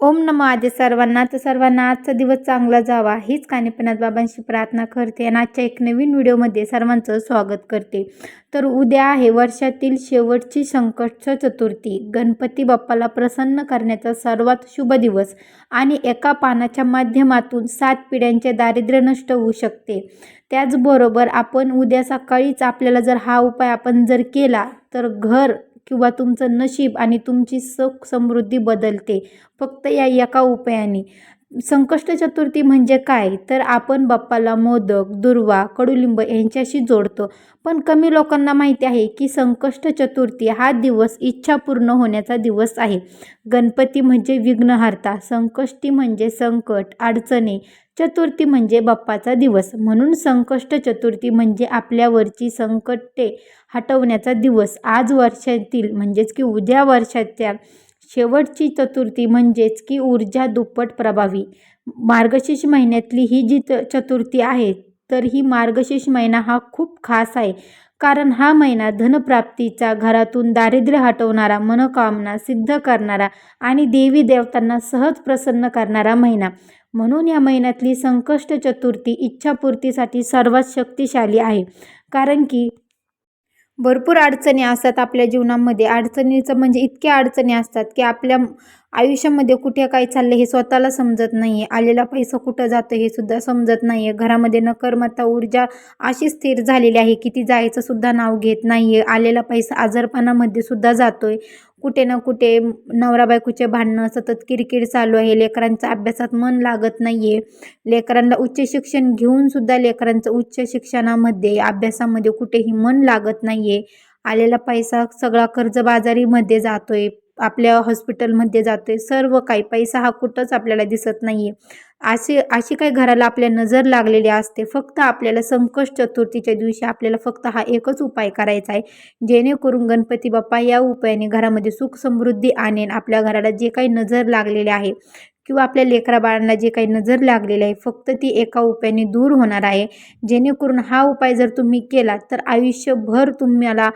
ओम नमो आदि सर्वांना. तर सर्वांना आजचा दिवस चांगला जावा. हीच कानेपणात बाबांशी प्रार्थना करते आणि आजच्या एक नवीन व्हिडिओमध्ये सर्वांचं स्वागत करते. तर उद्या आहे वर्षातील शेवटची संकट चतुर्थी. गणपती बाप्पाला प्रसन्न करण्याचा सर्वात शुभ दिवस आणि एका पानाच्या माध्यमातून सात पिढ्यांचे दारिद्र्य नष्ट होऊ शकते. त्याचबरोबर आपण उद्या सकाळीच आपल्याला जर हा उपाय आपण जर केला तर घर किंवा तुमचं नशीब आणि तुमची सुख समृद्धी बदलते. फक्त या एका उपायाने. संकष्ट चतुर्थी म्हणजे काय? तर आपण बाप्पाला मोदक दुर्वा कडुलिंब यांच्याशी जोडतो. पण कमी लोकांना माहिती आहे की संकष्ट चतुर्थी हा दिवस इच्छा पूर्ण होण्याचा दिवस आहे. गणपती म्हणजे विघ्नहर्ता संकष्टी म्हणजे संकट अडचणी चतुर्थी म्हणजे बाप्पाचा दिवस. म्हणून संकष्ट चतुर्थी म्हणजे आपल्यावरची संकटे हटवण्याचा दिवस. आज वर्षातील म्हणजेच की उद्या वर्षाच्या शेवटची चतुर्थी म्हणजेच की ऊर्जा दुप्पट प्रभावी. मार्गशीर्ष महिन्यातली ही जी चतुर्थी आहे तर ही मार्गशीर्ष महिना हा खूप खास आहे. कारण हा महिना धनप्राप्तीचा घरातून दारिद्र्य हटवणारा मनोकामना सिद्ध करणारा आणि देवी देवतांना सहज प्रसन्न करणारा महिना. म्हणून या महिन्यातली संकष्ट चतुर्थी इच्छापूर्तीसाठी सर्वात शक्तिशाली आहे. कारण की भरपूर अडचणी असतात आपल्या जीवनामध्ये. अडचणीचं म्हणजे इतक्या अडचणी असतात की आपल्या आयुष्यामध्ये कुठे काय चाललं हे स्वतःला समजत नाही आहे आलेला पैसा कुठं जातो हे सुद्धा समजत नाही आहे घरामध्ये नकर्मता ऊर्जा अशी स्थिर झालेली आहे की ती जायचं सुद्धा नाव घेत नाही आहे आलेला पैसा आजारपणामध्ये सुद्धा जातो आहे कुठे ना कुठे नवरा बायकोचे भांडणं सतत किरकिर चालू आहे. लेकरांचा अभ्यासात मन लागत नाही आहे लेकरांना उच्च शिक्षण घेऊनसुद्धा लेकरांचं उच्च शिक्षणामध्ये अभ्यासामध्ये कुठेही मन लागत नाही आहे आलेला पैसा सगळा कर्जबाजारीमध्ये जातो आहे आपल्या हॉस्पिटलमध्ये जातो आहे सर्व काही पैसा हा कुठंच आपल्याला दिसत नाही आहे असे अशी काही घराला आपल्या नजर लागलेली असते. फक्त आपल्याला संकष्ट चतुर्थीच्या दिवशी आपल्याला फक्त हा एकच उपाय करायचा आहे. जेणेकरून गणपती बाप्पा या उपायाने घरामध्ये सुख समृद्धी आणेन. आपल्या घराला जे काही नजर लागलेले आहे किंवा आपल्या लेकरा बाळांना जे काही नजर लागलेली आहे फक्त ती एका उपायाने दूर होणार आहे. जेणेकरून हा उपाय जर तुम्ही केला तर आयुष्यभर तुम्हाला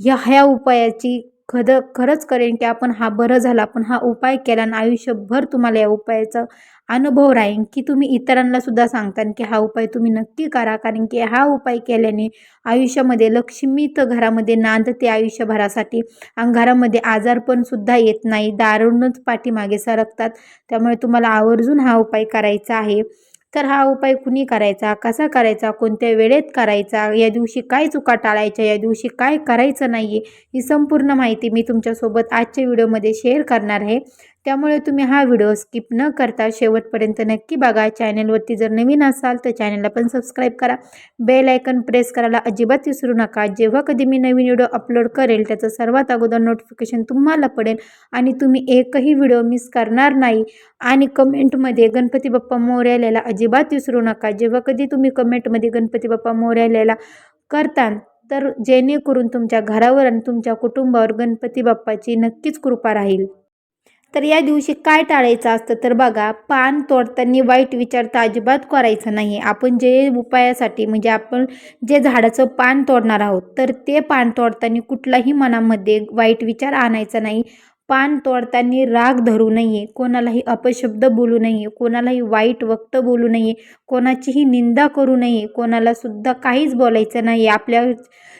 ह्या ह्या उपायाची खद खरंच करेन की आपण हा बरं झाला आपण हा उपाय केला आणि आयुष्यभर तुम्हाला या उपायाचा अनुभव राहीन की तुम्ही इतरांना सुद्धा सांगता की हा उपाय तुम्ही नक्की करा. कारण की हा उपाय केल्याने आयुष्यामध्ये लक्ष्मी तर घरामध्ये नांदते आयुष्यभरासाठी. आणि घरामध्ये आजारपणसुद्धा येत नाही. दारूणच पाठीमागे सरकतात. त्यामुळे तुम्हाला आवर्जून हा उपाय करायचा आहे. तर हा उपाय कुणी करायचा? कसा करायचा? कोणत्या वेळेत करायचा? या दिवशी काय चुका टाळायच्या? या दिवशी काय करायचं नाही आहे ही संपूर्ण माहिती मी तुमच्यासोबत आजच्या व्हिडिओमध्ये शेअर करणार आहे. त्यामुळे तुम्ही हा व्हिडिओ स्किप न करता शेवटपर्यंत नक्की बघा. चॅनलवरती जर नवीन असाल तर चॅनलला पण सबस्क्राईब करा. बेल आयकन प्रेस करायला अजिबात विसरू नका. जेव्हा कधी मी नवीन व्हिडिओ अपलोड करेल त्याचं सर्वात अगोदर नोटिफिकेशन तुम्हाला पडेल आणि तुम्ही एकही व्हिडिओ मिस करणार नाही. आणि कमेंटमध्ये गणपती बाप्पा मोर्याला अजिबात विसरू नका. जेव्हा कधी तुम्ही कमेंटमध्ये गणपती बाप्पा मोर्याला करता तर जेणेकरून तुमच्या घरावर आणि तुमच्या कुटुंबावर गणपती बाप्पाची नक्कीच कृपा राहील. तर या दिवशी काय टाळायचं असतं तर बघा पान तोडताना वाईट विचार तर अजिबात करायचा नाही. आपण जे उपायासाठी म्हणजे आपण जे झाडाचं पान तोडणार आहोत तर ते पान तोडताना कुठलाही मनामध्ये वाईट विचार आणायचा नाही. पान तोडताना राग धरू नये कोणालाही अपशब्द बोलू नये कोणालाही वाईट वक्त बोलू नये कोणाचीही निंदा करू नये कोणाला सुद्धा काहीच बोलायचं नाही. आपल्या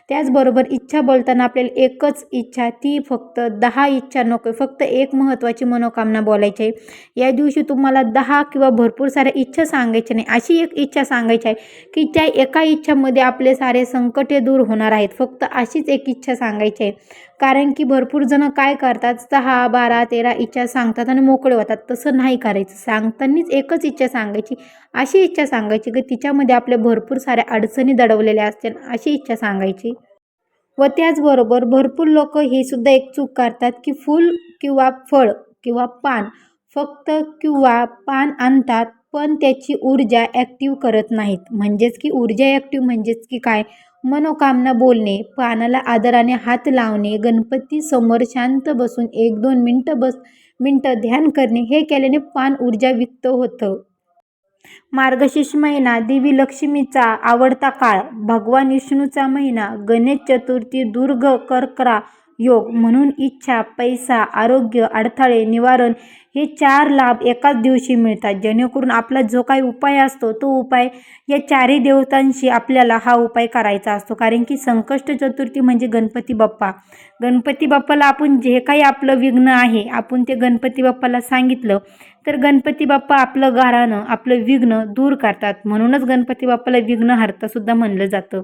त्याचबरोबर इच्छा बोलताना आपल्याला एकच इच्छा ती फक्त दहा इच्छा नको फक्त एक महत्त्वाची मनोकामना बोलायची आहे. या दिवशी तुम्हाला दहा किंवा भरपूर साऱ्या इच्छा सांगायच्या नाही. अशी एक इच्छा सांगायची आहे की त्या एका इच्छामध्ये आपले सारे संकटे दूर होणार आहेत. फक्त अशीच एक इच्छा सांगायची आहे. कारण की भरपूर जण काय करतात? दहा बारा तेरा इच्छा सांगतात आणि मोकळे होतात. तसं नाही करायचं. सांगतानाच एकच इच्छा सांगायची. अशी इच्छा सांगायची की तिच्यामध्ये आपल्या भरपूर साऱ्या अडचणी दडवलेल्या असतील अशी इच्छा सांगायची. व त्याचबरोबर भरपूर लोक हे सुद्धा एक चूक करतात की फूल किंवा फळ किंवा पान फक्त किंवा पान आणतात पण त्याची ऊर्जा ॲक्टिव्ह करत नाहीत. म्हणजेच की ऊर्जा ॲक्टिव्ह म्हणजेच की काय? मनोकामना बोलणे पानाला आदराने हात लावणे गणपती समोर शांत बसून एक दोन मिनटं बस मिनटं ध्यान करणे हे केल्याने पान ऊर्जा विकत होतं. मार्गशीर्ष महिना देवी लक्ष्मीचा आवडता काळ भगवान विष्णूचा महिना गणेश चतुर्थी दुर्ग कर्करा योग म्हणून इच्छा पैसा आरोग्य अडथळे निवारण हे चार लाभ एकाच दिवशी मिळतात. जेणेकरून आपला जो काही उपाय असतो तो उपाय या चारही देवतांशी आपल्याला हा उपाय करायचा असतो. कारण की संकष्ट चतुर्थी म्हणजे गणपती बाप्पा. गणपती बाप्पाला आपण जे काही आपलं विघ्न आहे आपण ते गणपती बाप्पाला सांगितलं तर गणपती बाप्पा आपलं गारानं आपलं विघ्न दूर करतात. म्हणूनच गणपती बाप्पाला विघ्नहर्ता सुद्धा म्हणलं जातं.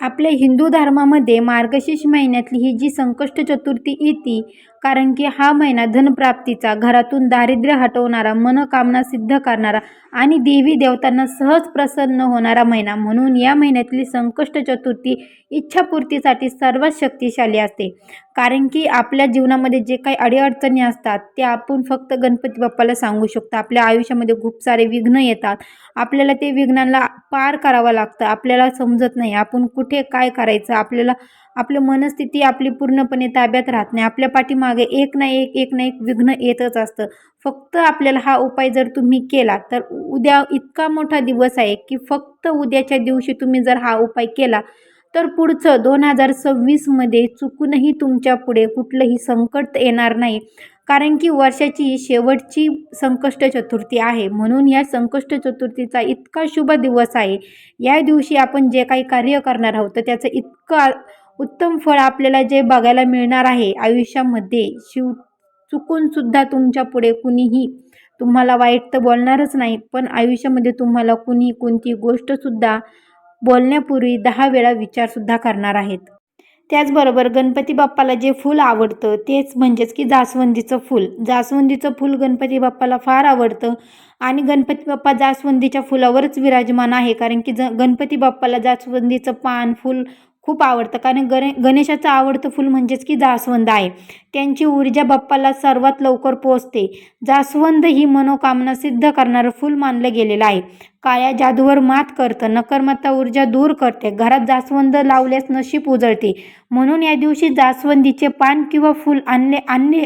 आपल्या हिंदू धर्मामध्ये मार्गशीर्ष महिन्यातली ही जी संकष्ट चतुर्थी येते कारण की हा महिना धनप्राप्तीचा घरातून दारिद्र्य हटवणारा मनोकामना सिद्ध करणारा आणि देवी देवतांना सहज प्रसन्न होणारा महिना म्हणून या महिन्यातली संकष्ट चतुर्थी इच्छापूर्तीसाठी सर्वात शक्तिशाली असते. कारण की आपल्या जीवनामध्ये जे काही अडीअडचणी असतात ते आपण फक्त गणपती बाप्पाला सांगू शकतो. आपल्या आयुष्यामध्ये खूप सारे विघ्न येतात. आपल्याला ते विघ्नांना पार करावं लागतं. आपल्याला समजत नाही. आपण कुठे काय करायचं? आपल्याला आपलं मनस्थिती आपली पूर्णपणे ताब्यात राहत नाही. आपल्या पाठीमागे एक ना एक एक ना एक विघ्न येतच असतं. फक्त आपल्याला हा उपाय जर तुम्ही केला तर उद्या इतका मोठा दिवस आहे की फक्त उद्याच्या दिवशी तुम्ही जर हा उपाय केला तर पुढचं दोन हजार सव्वीसमध्ये चुकूनही तुमच्यापुढे कुठलंही संकट येणार नाही. कारण की वर्षाची शेवटची संकष्ट चतुर्थी आहे. म्हणून या संकष्ट चतुर्थीचा इतका शुभ दिवस आहे. या दिवशी आपण जे काही कार्य करणार आहोत तर त्याचं इतकं उत्तम फळ आपल्याला जे बघायला मिळणार आहे आयुष्यामध्ये शिव चुकूनसुद्धा तुमच्यापुढे कुणीही तुम्हाला वाईट तर बोलणारच नाही पण आयुष्यामध्ये तुम्हाला कुणी कोणती गोष्टसुद्धा बोलण्यापूर्वी दहा वेळा विचारसुद्धा करणार आहेत. त्याचबरोबर गणपती बाप्पाला जे फूल आवडतं तेच म्हणजेच की जास्वंदीचं फूल. जास्वंदीचं फूल गणपती बाप्पाला फार आवडतं आणि गणपती बाप्पा जास्वंदीच्या फुलावरच विराजमान आहे कारण की ज गणपती बाप्पाला जास्वंदीचं पान फूल खूप आवडतं. कारण गणे गणेशाचं आवडतं फूल म्हणजेच की जास्वंद आहे. त्यांची ऊर्जा बाप्पाला सर्वात लवकर पोचते जास्वंद ही मनोकामना सिद्ध करणारं फूल मानलं गेलेलं आहे. काळ्या जादूवर मात करतं नकर्मता ऊर्जा दूर करते घरात जास्वंद लावल्यास नशीब उजळते. म्हणून या दिवशी जास्वंदीचे पान किंवा फूल आणले आणले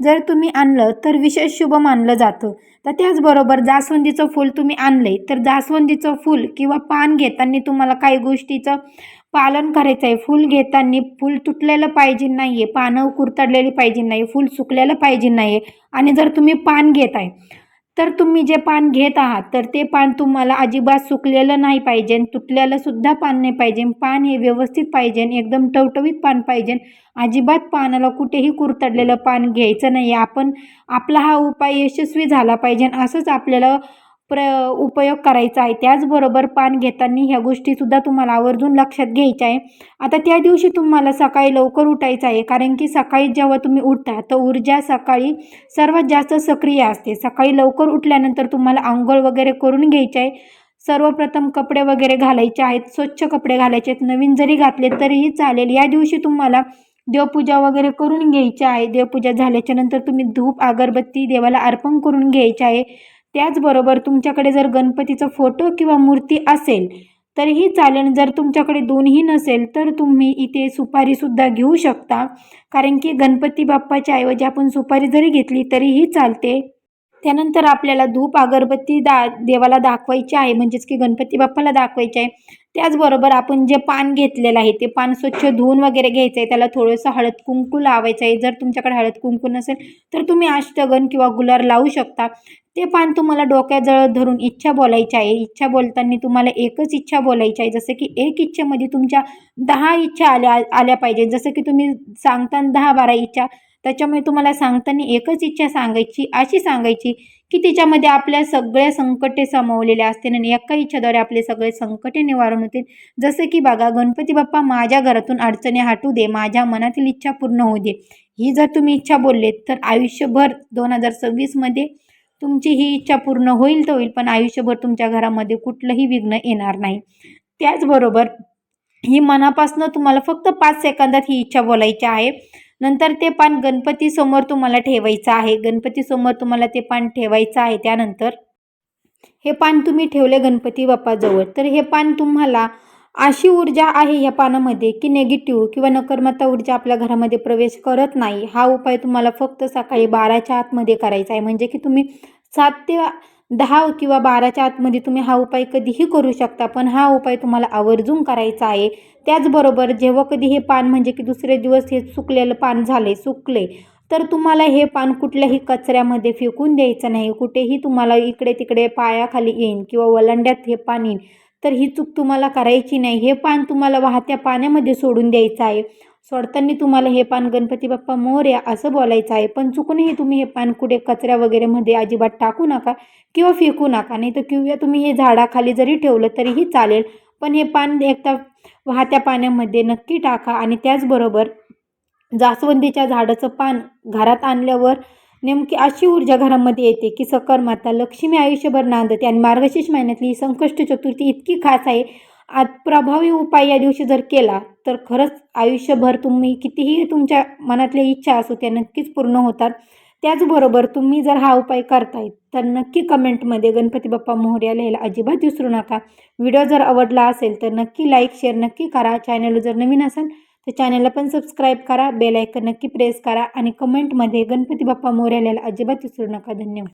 जर तुम्ही आणलं तर विशेष शुभ मानलं जातं. तर त्याचबरोबर जास्वंदीचं फूल तुम्ही आणले तर जास्वंदीचं फूल किंवा पान घेताना तुम्हाला काही गोष्टीचं पालन करायचं आहे. फूल घेताना फूल तुटलेलं पाहिजे नाही आहे पानं कुरतडलेली पाहिजे नाही फूल सुकलेलं पाहिजे नाही आहे आणि जर तुम्ही पान घेत आहे तर तुम्ही जे पान घेत आहात तर ते पान तुम्हाला अजिबात सुकलेलं नाही पाहिजे तुटलेलं सुद्धा पान नाही पाहिजे. पान हे व्यवस्थित पाहिजे एकदम टवटवीत पान पाहिजे. अजिबात पानाला कुठेही कुरतडलेलं पान घ्यायचं नाही आपण आपला हा उपाय यशस्वी झाला पाहिजे असंच आपल्याला प्र उपयोग करायचा आहे. त्याचबरोबर पान घेताना ह्या गोष्टीसुद्धा तुम्हाला आवर्जून लक्षात घ्यायच्या आहे. आता त्या दिवशी तुम्हाला सकाळी लवकर उठायचं आहे. कारण की सकाळी जेव्हा तुम्ही उठता तर ऊर्जा सकाळी सर्वात जास्त सक्रिय असते. सकाळी लवकर उठल्यानंतर तुम्हाला आंघोळ वगैरे करून घ्यायचे आहे. सर्वप्रथम कपडे वगैरे घालायचे आहेत. स्वच्छ कपडे घालायचे आहेत. नवीन जरी घातले तरीही चालेल. या दिवशी तुम्हाला देवपूजा वगैरे करून घ्यायची आहे. देवपूजा झाल्याच्यानंतर तुम्ही धूप अगरबत्ती देवाला अर्पण करून घ्यायचे आहे. त्याचबरोबर तुमच्याकडे जर गणपतीचा फोटो किंवा मूर्ती असेल तरीही चालेल. जर तुमच्याकडे दोन्ही नसेल तर तुम्ही इथे सुपारीसुद्धा घेऊ शकता. कारण की गणपती बाप्पाच्या ऐवजी आपण सुपारी जरी घेतली तरीही चालते. त्यानंतर आपल्याला धूप अगरबत्ती दा देवाला दाखवायची आहे म्हणजेच की गणपती बाप्पाला दाखवायचे आहे. त्याचबरोबर आपण जे पान घेतलेलं आहे ते पान स्वच्छ धुवून वगैरे घ्यायचं आहे. त्याला थोडंसं हळद कुंकू लावायचं आहे. जर तुमच्याकडे हळद कुंकू नसेल तर तुम्ही अष्टगन किंवा गुलार लावू शकता. ते पान तुम्हाला डोक्याजवळ धरून इच्छा बोलायची आहे. इच्छा बोलताना तुम्हाला एकच इच्छा बोलायची आहे. जसं की एक इच्छेमध्ये तुमच्या दहा इच्छा आल्या आल्या पाहिजे. जसं की तुम्ही सांगताना दहा बारा इच्छा त्याच्यामुळे तुम्हाला सांगताना एकच इच्छा सांगायची अशी सांगायची की तिच्यामध्ये आपल्या सगळ्या संकटे सामावलेल्या असतील आणि एका इच्छाद्वारे आपले सगळे संकटे निवारण होतील. जसं की बघा गणपती बाप्पा माझ्या घरातून अडचणी हटू दे माझ्या मनातील इच्छा पूर्ण होऊ दे. ही जर तुम्ही इच्छा बोललेत तर आयुष्यभर दोन हजार सव्वीसमध्ये तुमची ही इच्छा पूर्ण होईल तर होईल पण आयुष्यभर तुमच्या घरामध्ये कुठलंही विघ्न येणार नाही. त्याचबरोबर ही मनापासनं तुम्हाला फक्त पाच सेकंदात ही इच्छा बोलायची आहे. नंतर ते पान गणपतीसमोर तुम्हाला ठेवायचं आहे. गणपतीसमोर तुम्हाला ते पान ठेवायचं आहे. त्यानंतर हे पान तुम्ही ठेवले गणपती बाप्पाजवळ. तर हे पान तुम्हाला अशी ऊर्जा आहे ह्या पानामध्ये की नेगेटिव्ह किंवा नकर्मता ऊर्जा आपल्या घरामध्ये प्रवेश करत नाही. हा उपाय तुम्हाला फक्त सकाळी बाराच्या आतमध्ये करायचा आहे. म्हणजे की तुम्ही सात ते दहा किंवा बाराच्या आतमध्ये तुम्ही हा उपाय कधीही करू शकता पण हा उपाय तुम्हाला आवर्जून करायचा आहे. त्याचबरोबर जेव्हा कधी हे पान म्हणजे की दुसरे दिवस हे सुकलेलं पान झाले सुकले तर तुम्हाला हे पान कुठल्याही कचऱ्यामध्ये फेकून द्यायचं नाही. कुठेही तुम्हाला इकडे तिकडे पायाखाली येईन किंवा वलांड्यात हे पान येईन तर ही चूक तुम्हाला करायची नाही. हे पान तुम्हाला वाहत्या पाण्यामध्ये सोडून द्यायचं आहे. सोडताना तुम्हाला हे पान गणपती बाप्पा मोर्या असं बोलायचं आहे. पण चुकूनही तुम्ही हे पान कुठे कचऱ्या वगैरेमध्ये अजिबात टाकू नका किंवा फेकू नका. नाही तर किंवा तुम्ही हे झाडाखाली जरी ठेवलं तरीही चालेल. पण हे पान एकदा वाहत्या पाण्यामध्ये नक्की टाका आणि त्याचबरोबर जास्वंदीच्या झाडाचं पान घरात आणल्यावर नेमकी अशी ऊर्जा घरामध्ये येते की सकर माता लक्ष्मी आयुष्यभर नांदते आणि मार्गशीर्ष महिन्यातली ही संकष्ट चतुर्थी इतकी खास आहे. आज प्रभावी उपाय या दिवशी जर केला तर खरंच आयुष्यभर तुम्ही कितीही तुमच्या मनातल्या इच्छा असो त्या नक्कीच पूर्ण होतात. त्याचबरोबर तुम्ही जर हा उपाय करताय तर नक्की कमेंटमध्ये गणपती बाप्पा मोहऱ्या लिहायला अजिबात विसरू नका. व्हिडिओ जर आवडला असेल तर नक्की लाईक शेअर नक्की करा. चॅनल जर नवीन असेल तर चॅनलला पण सबस्क्राईब करा. बेल आयकन नक्की प्रेस करा. आणि कमेंटमध्ये गणपती बाप्पा मोर्या लिहायला अजिबात विसरू नका. धन्यवाद.